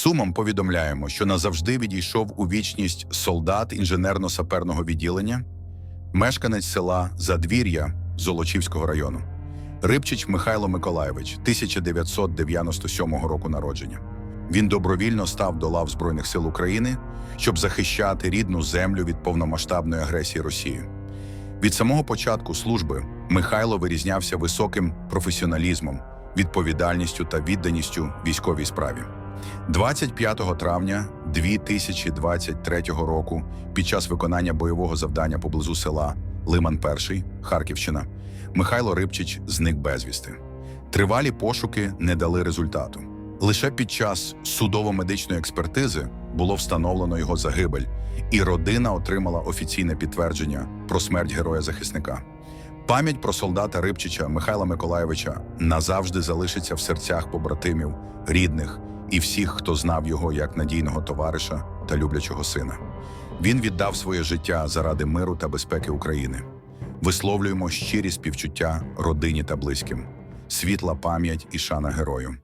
сумом повідомляємо, що назавжди відійшов у вічність солдат інженерно-саперного відділення, мешканець села Задвір'я Золочівського району, Рибчич Михайло Миколайович, 1997 року народження. Він добровільно став до лав Збройних сил України, щоб захищати рідну землю від повномасштабної агресії Росії. Від самого початку служби Михайло вирізнявся високим професіоналізмом, відповідальністю та відданістю військовій справі. 25 травня 2023 року, під час виконання бойового завдання поблизу села Лиман 1 Харківщина, Михайло Рибчич зник безвісти. Тривалі пошуки не дали результату. Лише під час судово-медичної експертизи було встановлено його загибель, і родина отримала офіційне підтвердження про смерть героя-захисника. Пам'ять про солдата Рибчича Михайла Миколайовича назавжди залишиться в серцях побратимів, рідних і всіх, хто знав його як надійного товариша та люблячого сина. Він віддав своє життя заради миру та безпеки України. Висловлюємо щирі співчуття родині та близьким, світла пам'ять і шана герою.